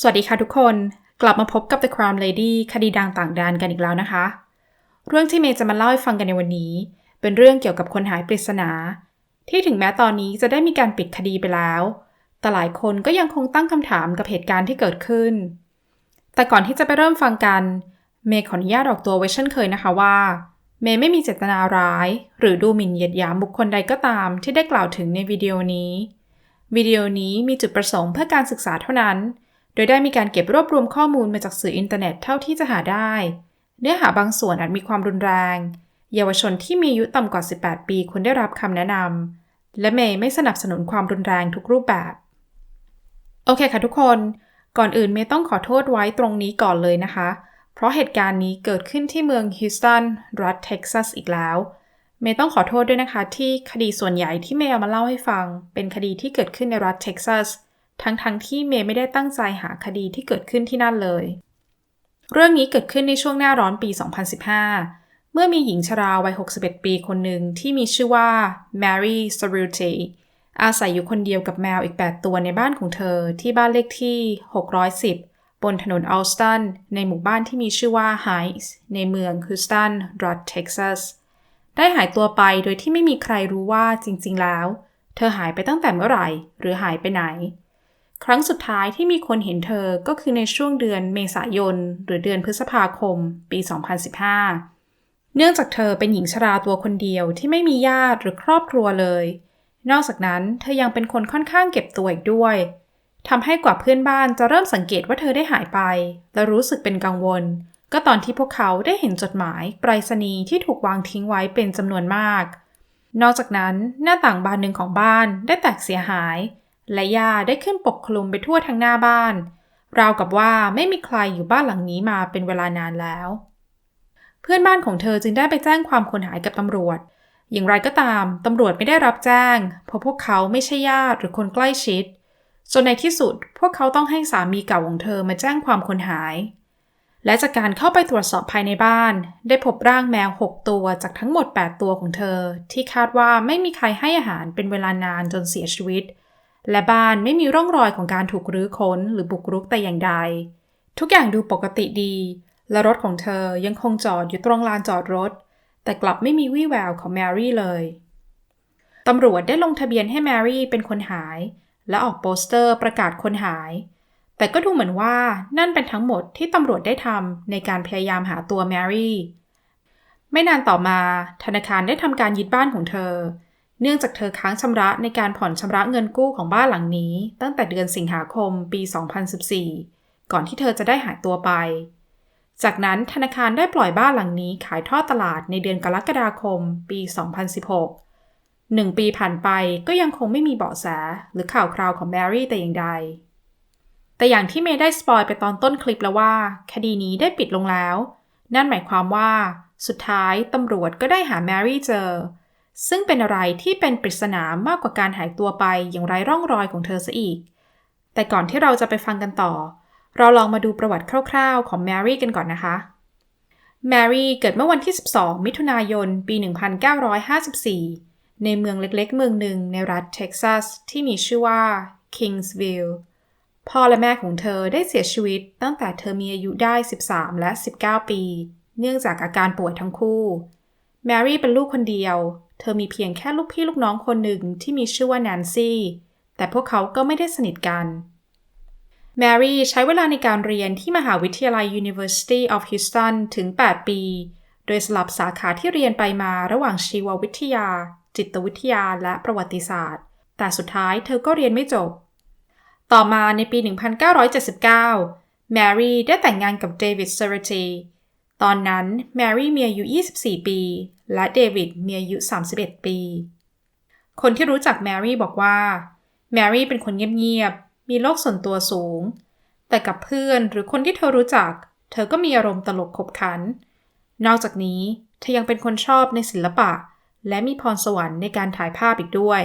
สวัสดีค่ะทุกคน กลับมาพบกับ The Crown Lady คดีดังต่างแดนกันอีกแล้วนะคะ เรื่องที่เมย์จะมาเล่าให้ฟังกันในวันนี้ เป็นเรื่องเกี่ยวกับคนหายปริศนา ที่ถึงแม้ตอนนี้จะได้มีการปิดคดีไปแล้ว แต่หลายคนก็ยังคงตั้งคำถามกับเหตุการณ์ที่เกิดขึ้น แต่ก่อนที่จะไปเริ่มฟังกัน เมย์ขออนุญาตออกตัวไว้เช่นเคยนะคะว่า เมย์ไม่มีเจตนาร้าย หรือดูหมิ่นเหยียดหยามบุคคลใดก็ตามที่ได้กล่าวถึงในวิดีโอนี้ วิดีโอนี้มีจุดประสงค์เพื่อการศึกษาเท่านั้น ดยได้มีการเก็บรวบรวมข้อมูลมาจากสื่ออินเทอร์เน็ตเท่าที่จะหาได้ เนื้อหาบางส่วนอาจมีความรุนแรง เยาวชนที่มีอายุต่ำกว่า 18 ปีควรได้รับคำแนะนำ และเมย์ไม่สนับสนุนความรุนแรงทุกรูปแบบ โอเคค่ะทุกคน ก่อนอื่นเมย์ต้องขอโทษไว้ตรงนี้ก่อนเลยนะคะ เพราะเหตุการณ์นี้เกิดขึ้นที่เมืองฮิวสตัน รัฐเท็กซัสอีกแล้ว เมย์ต้องขอโทษด้วยนะคะที่คดีส่วนใหญ่ที่เมย์เอามาเล่าให้ฟัง เป็นคดีที่เกิดขึ้นในรัฐเท็กซัส ทั้งๆทที่เมย์ไม่ได้ตั้งใจหาคดีที่เกิดขึ้นที่นั่นเลย เรื่องนี้เกิดขึ้นในช่วงหน้าร้อนปี 2015 เมื่อมีหญิงชราวัย 61 ปีคนหนึ่งที่มีชื่อว่า Mary s a r u t e อาศัยอยู่คนเดียวกับแมวอีก 8 ตัวในบ้านของเธอที่บ้านเลขที่ 610 บนถนนอัลสตัน ในหมู่บ้านที่มีชื่อว่าไฮส์ในเมืองฮิวสตัน รัฐเท็กซัส ได้หายตัวไปโดยที่ไม่มีใครรู้ว่าจริง ๆ แล้ว เธอหายไปตั้งแต่เมื่อไหร่ หรือหายไปไหน ครั้งสุดท้ายที่มีคนเห็นเธอก็คือในช่วงเดือนเมษายน หรือเดือนพฤษภาคม ปี 2015 เนื่องจากเธอเป็นหญิงชราตัวคนเดียวที่ไม่มีญาติหรือครอบครัวเลย นอกจากนั้นเธอยังเป็นคนค่อนข้างเก็บตัวอีกด้วยทำให้กว่าเพื่อนบ้านจะเริ่มสังเกตว่าเธอได้หายไป และรู้สึกเป็นกังวล ก็ตอนที่พวกเขาได้เห็นจดหมายไปรษณีย์ที่ถูกวางทิ้งไว้เป็นจำนวนมาก นอกจากนั้นหน้าต่างบานหนึ่งของบ้านได้แตกเสียหาย และหญ้าได้ขึ้นปกคลุมไปทั่วทั้งหน้าบ้าน ราวกับว่าไม่มีใครอยู่บ้านหลังนี้มาเป็นเวลานานแล้ว เพื่อนบ้านของเธอจึงได้ไปแจ้งความคนหายกับตำรวจ อย่างไรก็ตามตำรวจไม่ได้รับแจ้ง เพราะพวกเขาไม่ใช่ญาติหรือคนใกล้ชิดจนในที่สุดพวกเขาต้องให้สามีเก่าของเธอมาแจ้งความคนหาย และจากการเข้าไปตรวจสอบภายในบ้าน ได้พบร่างแมว 6 ตัวจากทั้งหมด 8 ตัวของเธอ ที่คาดว่าไม่มีใครให้อาหารเป็นเวลานานจนเสียชีวิต และบ้านไม่มีร่องรอยของการถูกรื้อค้นหรือบุกรุกแต่อย่างใด ทุกอย่างดูปกติดี และรถของเธอยังคงจอดอยู่ตรงลานจอดรถ แต่กลับไม่มีวี่แววของแมรี่เลยตำรวจได้ลงทะเบียนให้แมรี่เป็นคนหาย และออกโปสเตอร์ประกาศคนหาย แต่ก็ดูเหมือนว่านั่นเป็นทั้งหมดที่ตำรวจได้ทำในการพยายามหาตัวแมรี่ ไม่นานต่อมาธนาคารได้ทำการยึดบ้านของเธอ เนื่องจากเธอค้างชำระในการผ่อนชำระเงินกู้ของบ้านหลังนี้ ตั้งแต่เดือนสิงหาคมปี 2014 ก่อนที่เธอจะได้หายตัวไป จากนั้นธนาคารได้ปล่อยบ้านหลังนี้ขายทอดตลาดในเดือนกรกฎาคมปี 2016หนึ่งปีผ่านไปก็ยังคงไม่มีเบาะแสหรือข่าวคราวของแมรี่แต่อย่างใด แต่อย่างที่เมย์ได้สปอยไปตอนต้นคลิปแล้วว่า คดีนี้ได้ปิดลงแล้ว นั่นหมายความว่า สุดท้ายตำรวจก็ได้หาแมรี่เจอ ซึ่งเป็นอะไรที่เป็นปริศนามากกว่าการหายตัวไปอย่างไร้ร่องรอยของเธอซะอีก แต่ก่อนที่เราจะไปฟังกันต่อ เราลองมาดูประวัติคร่าวๆ ของแมรี่กันก่อนนะคะแมรี่เกิดเมื่อวันที่ 12 มิถุนายน ปี 1954 ในเมืองเล็กๆ เมืองหนึ่งในรัฐเท็กซัส ที่มีชื่อว่า Kingsville พ่อและแม่ของเธอได้เสียชีวิตตั้งแต่เธอมีอายุได้ 13 และ 19 ปี เนื่องจากอาการป่วยทั้งคู่ แมรี่เป็นลูกคนเดียว เธอมีเพียงแค่ลูกพี่ลูกน้องคนหนึ่งที่มีชื่อว่าแนนซี่ แต่พวกเขาก็ไม่ได้สนิทกัน แมรี่ใช้เวลาในการเรียนที่มหาวิทยาลัย University of Houston ถึง 8 ปี โดยสลับสาขาที่เรียนไปมาระหว่างชีววิทยา จิตวิทยาและประวัติศาสตร์ แต่สุดท้ายเธอก็เรียนไม่จบ ต่อมาในปี 1979 แมรี่ได้แต่งงานกับเดวิดเซอร์ตีตอนนั้นแมรี่มีอายุ 24 ปี และเดวิดมีอายุ 31 ปี คนที่รู้จักแมรี่บอกว่า แมรี่เป็นคนเงียบๆ มีโลกส่วนตัวสูง แต่กับเพื่อนหรือคนที่เธอรู้จัก เธอก็มีอารมณ์ตลกขบขัน นอกจากนี้เธอยังเป็นคนชอบในศิลปะ และมีพรสวรรค์ในการถ่ายภาพอีกด้วย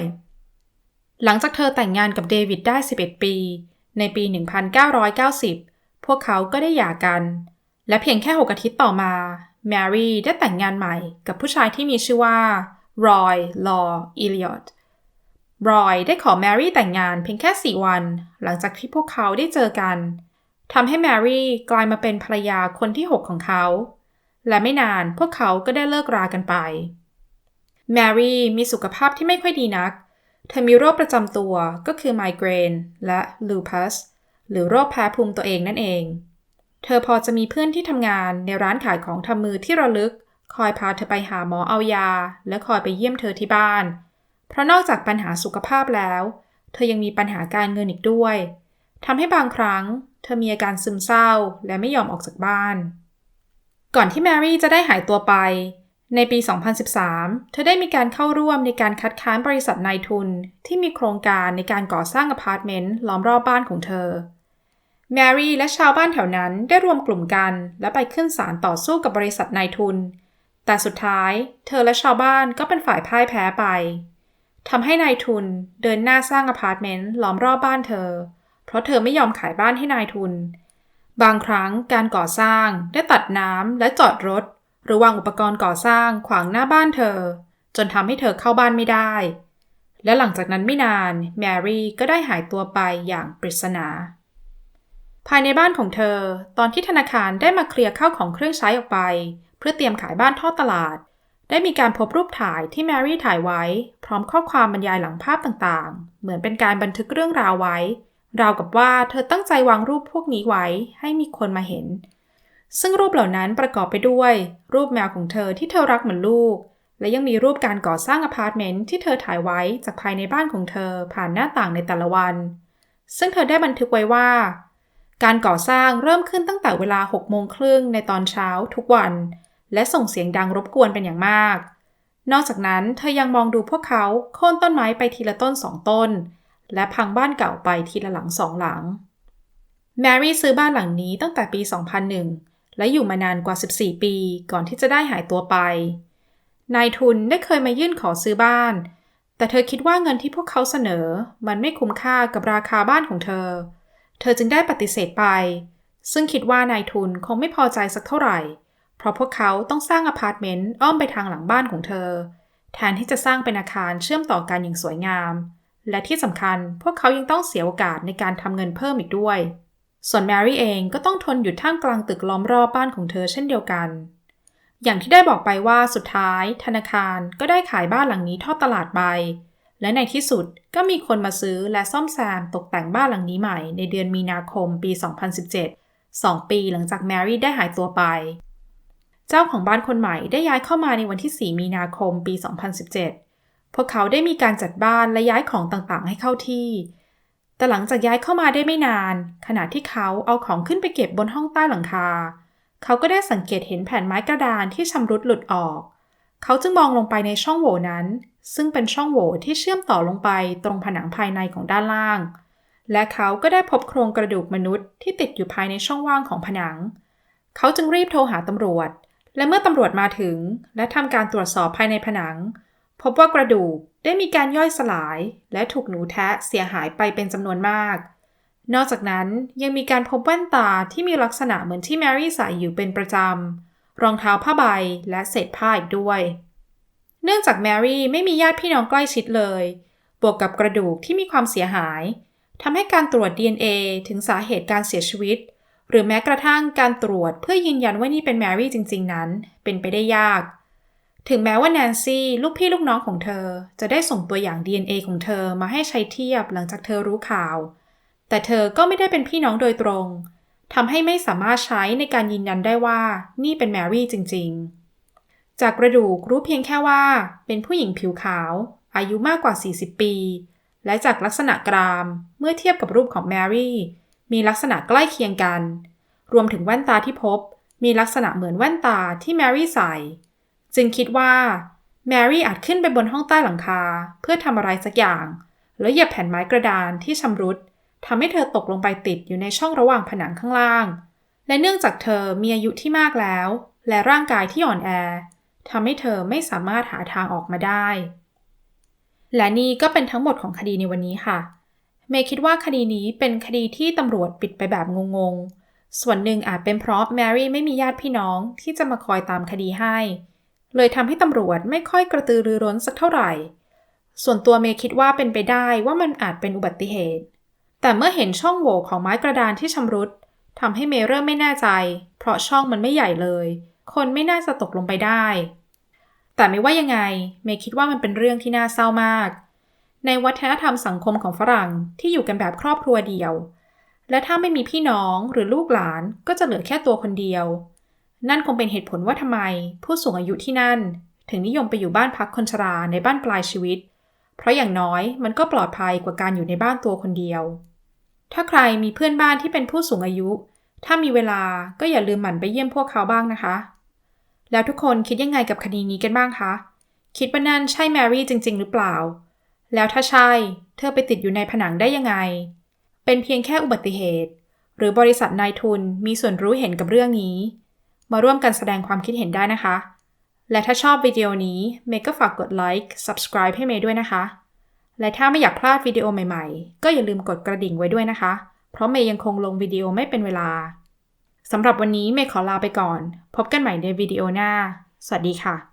หลังจากเธอแต่งงานกับเดวิดได้ 11 ปี ในปี 1990 พวกเขาก็ได้หย่ากัน และเพียงแค่ 6 อาทิตย์ต่อมา แมรี่ได้แต่งงานใหม่กับผู้ชายที่มีชื่อว่ารอยลออิลิอตรอยได้ขอแมรี่แต่งงานเพียงแค่ 4 วัน หลังจากที่พวกเขาได้เจอกันทำให้แมรี่กลายมาเป็นภรรยาคนที่ 6 ของเขา และไม่นานพวกเขาก็ได้เลิกรากันไป แมรี่มีสุขภาพที่ไม่ค่อยดีนัก เธอมีโรคประจำตัวก็คือไมเกรนและลูปัสหรือโรคแพ้ภูมิตัวเองนั่นเอง เธอพอจะมีเพื่อนที่ทำงานในร้านขายของทำมือที่ระลึก คอยพาเธอไปหาหมอเอายา และคอยไปเยี่ยมเธอที่บ้าน เพราะนอกจากปัญหาสุขภาพแล้ว เธอยังมีปัญหาการเงินอีกด้วยทำให้บางครั้ง เธอมีอาการซึมเศร้าและไม่ยอมออกจากบ้าน ก่อนที่แมรี่จะได้หายตัวไป ในปี 2013 เธอได้มีการเข้าร่วมในการคัดค้านบริษัทนายทุน ที่มีโครงการในการก่อสร้างอพาร์ตเมนต์ล้อมรอบบ้านของเธอ แมรี่และชาวบ้านแถวนั้นได้รวมกลุ่มกันและไปขึ้นศาลต่อสู้กับบริษัทนายทุน แต่สุดท้ายเธอและชาวบ้านก็เป็นฝ่ายพ่ายแพ้ไปทำให้นายทุนเดินหน้าสร้างอพาร์ตเมนต์ล้อมรอบบ้านเธอ เพราะเธอไม่ยอมขายบ้านให้นายทุน บางครั้งการก่อสร้างได้ตัดน้ำและจอดรถ หรือวางอุปกรณ์ก่อสร้างขวางหน้าบ้านเธอ จนทำให้เธอเข้าบ้านไม่ได้ และหลังจากนั้นไม่นาน แมรี่ก็ได้หายตัวไปอย่างปริศนา ภายในบ้านของเธอ ตอนที่ธนาคารได้มาเคลียร์ข้าวของเครื่องใช้ออกไป เพื่อเตรียมขายบ้านทอดตลาด ได้มีการพบรูปถ่ายที่แมรี่ถ่ายไว้ พร้อมข้อความบรรยายหลังภาพต่างๆ เหมือนเป็นการบันทึกเรื่องราวไว้ ราวกับว่าเธอตั้งใจวางรูปพวกนี้ไว้ให้มีคนมาเห็น ซึ่งรูปเหล่านั้นประกอบไปด้วย รูปแมวของเธอที่เธอรักเหมือนลูก และยังมีรูปการก่อสร้างอพาร์ตเมนต์ที่เธอถ่ายไว้จากภายในบ้านของเธอผ่านหน้าต่างในแต่ละวัน ซึ่งเธอได้บันทึกไว้ว่า การก่อสร้างเริ่มขึ้นตั้งแต่เวลา6โมงครึ่งในตอนเช้าทุกวัน และส่งเสียงดังรบกวนเป็นอย่างมาก นอกจากนั้นเธอยังมองดูพวกเขาโค่นต้นไม้ไปทีละต้นสองต้น และพังบ้านเก่าไปทีละหลังสองหลัง แมรี่ซื้อบ้านหลังนี้ตั้งแต่ปี 2001 และอยู่มานานกว่า 14 ปีก่อนที่จะได้หายตัวไป นายทุนได้เคยมายื่นขอซื้อบ้าน แต่เธอคิดว่าเงินที่พวกเขาเสนอ มันไม่คุ้มค่ากับราคาบ้านของเธอ เธอจึงได้ปฏิเสธไป ซึ่งคิดว่านายทุนคงไม่พอใจสักเท่าไหร่ เพราะพวกเขาต้องสร้างอพาร์ตเมนต์อ้อมไปทางหลังบ้านของเธอ แทนที่จะสร้างเป็นอาคารเชื่อมต่อกันอย่างสวยงาม และที่สำคัญพวกเขายังต้องเสียโอกาสในการทำเงินเพิ่มอีกด้วย ส่วนแมรี่เองก็ต้องทนอยู่ท่ามกลางตึกล้อมรอบบ้านของเธอเช่นเดียวกัน อย่างที่ได้บอกไปว่าสุดท้าย ธนาคารก็ได้ขายบ้านหลังนี้ทอดตลาดไป และในที่สุดก็มีคนมาซื้อและซ่อมแซมตกแต่งบ้านหลังนี้ใหม่ในเดือนมีนาคมปี 2017 2 ปีหลังจากแมรี่ได้หายตัวไป เจ้าของบ้านคนใหม่ได้ย้ายเข้ามาในวันที่ 4 มีนาคมปี 2017 พวกเขาได้มีการจัดบ้านและย้ายของต่างๆ ให้เข้าที่ แต่หลังจากย้ายเข้ามาได้ไม่นาน ขณะที่เขาเอาของขึ้นไปเก็บบนห้องใต้หลังคา เขาก็ได้สังเกตเห็นแผ่นไม้กระดานที่ชำรุดหลุดออก เขาจึงมองลงไปในช่องโหว่นั้น ซึ่งเป็นช่องโหว่ที่เชื่อมต่อลงไปตรงผนังภายในของด้านล่าง และเขาก็ได้พบโครงกระดูกมนุษย์ที่ติดอยู่ภายในช่องว่างของผนัง เขาจึงรีบโทรหาตำรวจ และเมื่อตำรวจมาถึง และทำการตรวจสอบภายในผนัง พบว่ากระดูกได้มีการย่อยสลาย และถูกหนูแทะเสียหายไปเป็นจำนวนมาก นอกจากนั้นยังมีการพบแว่นตาที่มีลักษณะเหมือนที่แมรี่ใส่อยู่เป็นประจำรองเท้าผ้าใบและเศษผ้าอีกด้วย เนื่องจากแมรี่ไม่มีญาติพี่น้องใกล้ชิดเลย บวกกับกระดูกที่มีความเสียหายทำให้การตรวจ DNA ถึงสาเหตุการเสียชีวิต หรือแม้กระทั่งการตรวจเพื่อยืนยันว่านี่เป็นแมรี่จริง ๆ นั้น เป็นไปได้ยาก ถึงแม้ว่าแนนซี่ลูกพี่ลูกน้องของเธอ จะได้ส่งตัวอย่าง DNA ของเธอมาให้ใช้เทียบหลังจากเธอรู้ข่าว แต่เธอก็ไม่ได้เป็นพี่น้องโดยตรงทำให้ไม่สามารถใช้ในการยืนยันได้ว่านี่เป็นแมรี่จริง ๆ จากกระดูกรู้เพียงแค่ว่า เป็นผู้หญิงผิวขาว อายุมากกว่า 40 ปี และจากลักษณะกรามเมื่อเทียบกับรูปของแมรี่ มีลักษณะใกล้เคียงกัน รวมถึงแว่นตาที่พบ มีลักษณะเหมือนแว่นตาที่แมรี่ใส่ จึงคิดว่าแมรี่อาจขึ้นไปบนห้องใต้หลังคา เพื่อทำอะไรสักอย่าง แล้วเหยียบแผ่นไม้กระดานที่ชำรุดทำให้เธอตกลงไปติดอยู่ในช่องระหว่างผนังข้างล่าง และเนื่องจากเธอมีอายุที่มากแล้ว และร่างกายที่อ่อนแอ ทำให้เธอไม่สามารถหาทางออกมาได้ และนี่ก็เป็นทั้งหมดของคดีในวันนี้ค่ะ เมย์คิดว่าคดีนี้เป็นคดีที่ตำรวจปิดไปแบบงงๆ ส่วนหนึ่งอาจเป็นเพราะแมรี่ไม่มีญาติพี่น้องที่จะมาคอยตามคดีให้ เลยทำให้ตำรวจไม่ค่อยกระตือรือร้นสักเท่าไหร่ ส่วนตัวเมย์คิดว่าเป็นไปได้ว่ามันอาจเป็นอุบัติเหตุ แต่เมื่อเห็นช่องโหว่ของไม้กระดานที่ชำรุดทำให้เมย์เริ่มไม่แน่ใจ เพราะช่องมันไม่ใหญ่เลย คนไม่น่าจะตกลงไปได้ แต่ไม่ว่ายังไง เมย์คิดว่ามันเป็นเรื่องที่น่าเศร้ามาก ในวัฒนธรรมสังคมของฝรั่งที่อยู่กันแบบครอบครัวเดียว และถ้าไม่มีพี่น้องหรือลูกหลานก็จะเหลือแค่ตัวคนเดียว นั่นคงเป็นเหตุผลว่าทำไม ผู้สูงอายุที่นั่น ถึงนิยมไปอยู่บ้านพักคนชราในบ้านปลายชีวิต เพราะอย่างน้อยมันก็ปลอดภัยกว่าการอยู่ในบ้านตัวคนเดียว ถ้าใครมีเพื่อนบ้านที่เป็นผู้สูงอายุ ถ้ามีเวลาก็อย่าลืมหมั่นไปเยี่ยมพวกเขาบ้างนะคะ แล้วทุกคนคิดยังไงกับคดีนี้กันบ้างคะ คิดว่านั่นใช่แมรี่จริง ๆ หรือเปล่า แล้วถ้าใช่ เธอไปติดอยู่ในผนังได้ยังไง เป็นเพียงแค่อุบัติเหตุ หรือบริษัทนายทุนมีส่วนรู้เห็นกับเรื่องนี้ มาร่วมกันแสดงความคิดเห็นได้นะคะ และถ้าชอบวิดีโอนี้เมย์ก็ฝากกดไลค์ subscribe ให้เมย์ด้วยนะคะ และถ้าไม่อยากพลาดวิดีโอใหม่ ๆ ก็อย่าลืมกดกระดิ่งไว้ด้วยนะคะ เพราะเมย์ยังคงลงวิดีโอไม่เป็นเวลาสำหรับวันนี้เมย์ขอลาไปก่อน พบกันใหม่ในวิดีโอหน้า สวัสดีค่ะ